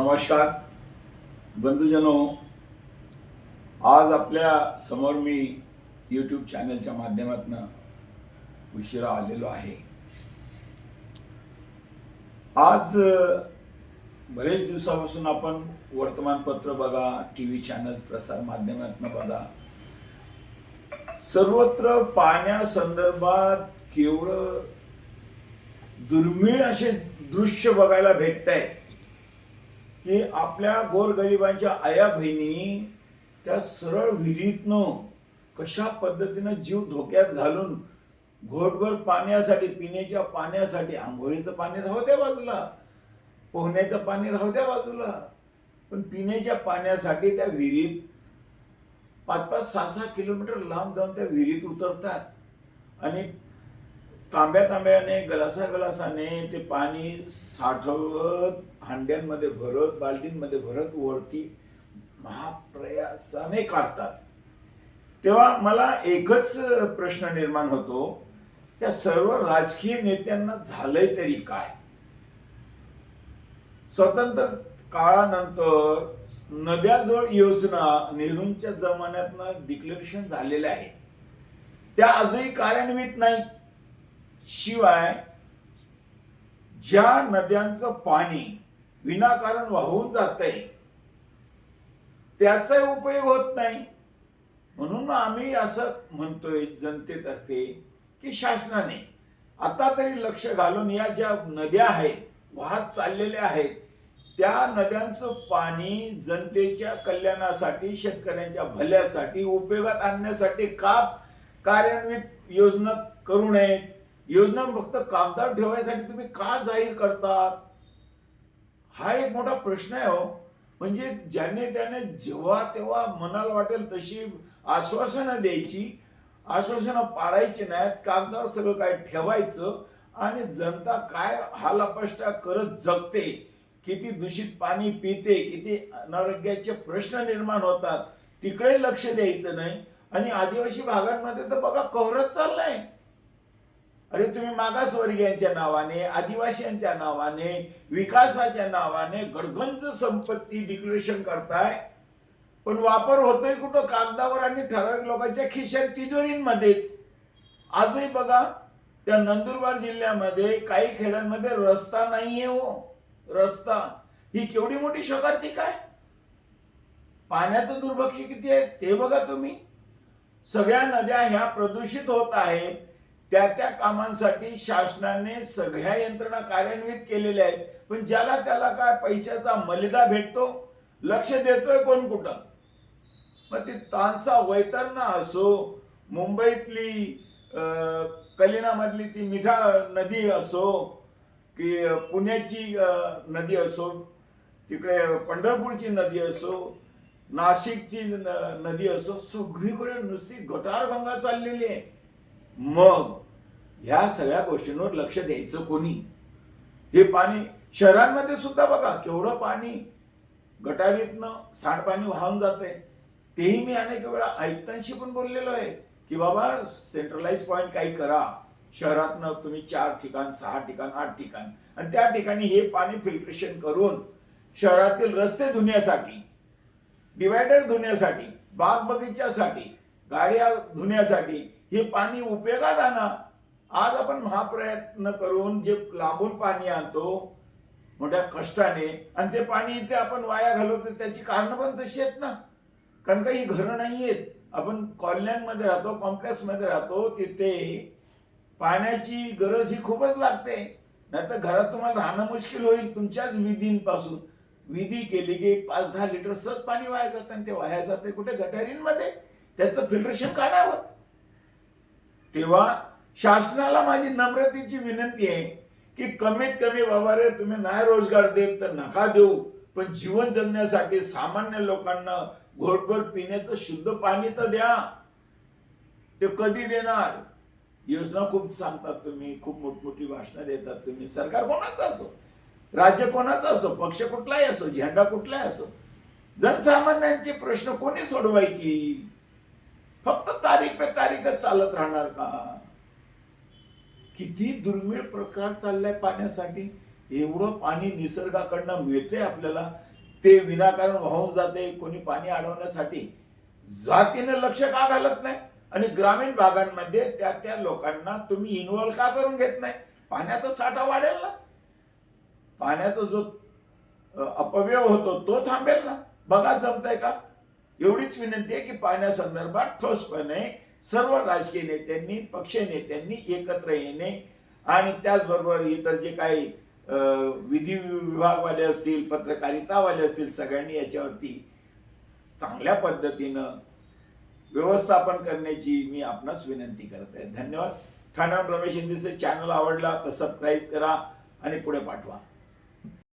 नमस्कार. बंधुजनो आज आपल्यासमोर मी यूट्यूब चॅनलच्या माध्यमातून उशिरा आलेलो आहे. आज बरेच दिवसापासून आपण वर्तमानपत्र बघा टी व्ही चॅनल प्रसार माध्यमातून बघा. सर्वत्र पाण्यासंदर्भात केवढं दुर्मिळ असे दृश्य बघायला भेटत आहे की आपल्या गोरगरिबांच्या आया बहिणी त्या सरळ विहिरीतनं कशा पद्धतीनं जीव धोक्यात घालून घोटभर पाण्यासाठी पिण्याच्या पाण्यासाठी आंघोळीचं पाणी राहू द्या बाजूला पोहण्याचं पाणी राहू द्या बाजूला पण पिण्याच्या पाण्यासाठी त्या विहिरीत पाच पाच सहा सहा किलोमीटर लांब जाऊन त्या विहिरीत उतरतात. आणि तांब्या तांब्याने गलासा गलासाने ते पाणी साठवत हांड्यांमध्ये भरत बाल्टींमध्ये भरत वरती महाप्रयासाने काढतात. तेव्हा मला एकच प्रश्न निर्माण होतो त्या सर्व राजकीय नेत्यांना झालंय तरी काय? स्वतंत्र काळानंतर नद्याजवळ योजना नेहरूंच्या जमान्यातनं डिक्लेरेशन झालेल्या आहेत. त्या आजही कार्यान्वित नाही शिवाय ज्या नद्यांचं पाणी विनाकारण वाहून जातंय त्याचाही उपयोग होत नाही. म्हणून आम्ही असं म्हणतोय जनतेतर्फे की शासनाने आता तरी लक्ष घालून या ज्या नद्या आहेत वाहत चाललेल्या आहेत त्या नद्यांचं पाणी जनतेच्या कल्याणासाठी शेतकऱ्यांच्या भल्यासाठी उपयोगात आणण्यासाठी का कार्यान्वित योजना करू नयेत? योजना फक्त कागदावर ठेवायसाठी तुम्ही का जाहीर करतात? हा एक मोठा प्रश्न आहे हो. म्हणजे ज्याने त्याने जेव्हा तेव्हा मनाला वाटेल तशी आश्वासनं द्यायची आश्वासनं पाळायची नाहीत कागदावर सगळं काय ठेवायचं आणि जनता काय हालापष्टा करत जगते किती दूषित पाणी पिते किती अनारोग्याचे प्रश्न निर्माण होतात तिकडे लक्ष द्यायचं नाही. आणि आदिवासी भागांमध्ये तर बघा कहरत चाललाय. अरे तुम्ही मागासवर्गीयांच्या नावाने आदिवासीयांच्या नावाने विकासाच्या नावाने गडगंज संपत्ती डिक्लेरेशन करताय. पण वापर होतोय कुठं? कागदावर आणि ठराविक लोकांच्या खिशात तिजोरींमध्येच. आजही बघा त्या नंदुरबार जिल्ह्यामध्ये काही खेड्यांमध्ये रस्ता नाहीये हो. रस्ता. ही केवढी मोठी शोकांतिक काय? पाण्याचं दुर्भक्ष किती आहे? ते बघा तुम्ही. सगळ्या नद्या ह्या प्रदूषित होत आहेत. त्या त्या कामांसाठी शासनाने सगळ्या यंत्रणा कार्यान्वित केलेल्या आहेत. पण ज्याला त्याला काय पैशाचा मलिदा भेटतो लक्ष देतोय कोण कुठं? मग ती तानसा वैतरणा असो मुंबईतली कलिनामधली ती मिठा नदी असो की पुण्याची नदी असो तिकडे पंढरपूरची नदी असो नाशिकची न- नदी असो सगळीकडे नुसती गटारगंगा चाललेली आहे. मग ह्या सगळ्या गोष्टींवर लक्ष द्यायचं कोणी? हे पाणी शहरांमध्ये सुद्धा बघा केवढं पाणी गटारीतनं सांडपाणी वाहून जाते तेही मी अनेक वेळा आयुक्तांशी पण बोललेलो आहे की बाबा सेंट्रलाइज पॉईंट काही करा. शहरातनं तुम्ही चार ठिकाण सहा ठिकाण आठ ठिकाण आणि त्या ठिकाणी हे पाणी फिल्ट्रेशन करून शहरातील रस्ते धुण्यासाठी डिवायडर धुण्यासाठी बाग बगीच्यासाठी गाड्या धुण्यासाठी हे पाणी उपयोगात आणा. आज आपण महाप्रयत्न करून जे लांबून पाणी आणतो मोठ्या कष्टाने आणि ते पाणी इथे आपण वाया घालवतो त्याची कारणं पण तशी आहेत ना. कारण का ही घरं नाही आहेत. आपण कॉलन्यांमध्ये राहतो कॉम्प्लेक्समध्ये राहतो तिथे पाण्याची गरज ही खूपच लागते. नाहीतर घरात तुम्हाला राहणं मुश्किल होईल तुमच्याच विधींपासून. विधी केली की एक पाच दहा लिटर सहज पाणी वाया जातं आणि ते वाया जाते कुठे गटारींमध्ये? त्याचं फिल्ट्रेशन काढावं तेव्हा शासनाला माझी नम्रतेची विनंती आहे की कमीत कमी बाबा रे तुम्ही नाही रोजगार देत तर नका देऊ पण जीवन जगण्यासाठी सामान्य लोकांना घोटभर पिण्याचं शुद्ध पाणी तर द्या. ते कधी देणार? योजना खूप सांगतात तुम्ही खूप मोठमोठी भाषणं देतात तुम्ही. सरकार कोणाचं असो? राज्य कोणाचं असो? पक्ष कुठलाही असो? झेंडा कुठलाही असो? जनसामान्यांचे प्रश्न कोणी सोडवायची? फक्त तारीख पे तारीखच चालत राहणार का? किती दुर्मिळ प्रकार चाललाय पाण्यासाठी एवढं पाणी निसर्गाकडनं मिळते आपल्याला ते विनाकारण वाहून जाते कोणी पाणी अडवण्यासाठी जातीनं लक्ष का घालत नाही? आणि ग्रामीण भागांमध्ये त्या त्या लोकांना तुम्ही इन्व्हॉल्व का करून घेत नाही? पाण्याचा साठा वाढेल ना? पाण्याचा जो अपव्यय होतो तो थांबेल ना? बघा जमतंय का? एवढीच विनंती आहे की पाण्यासंदर्भात ठोसपणे सर्व राजकीय नेत्यांनी पक्ष नेत्यांनी एकत्र येणे आणि त्याचबरोबर इतर जे काही विधी विभागवाले असतील पत्रकारितावाले असतील सगळ्यांनी याच्यावरती चांगल्या पद्धतीनं व्यवस्थापन करण्याची मी आपणास विनंती करत आहे. धन्यवाद. ठाण्यावर रमेश हिंदीचे चॅनल आवडला तर सबस्क्राईब करा आणि पुढे पाठवा.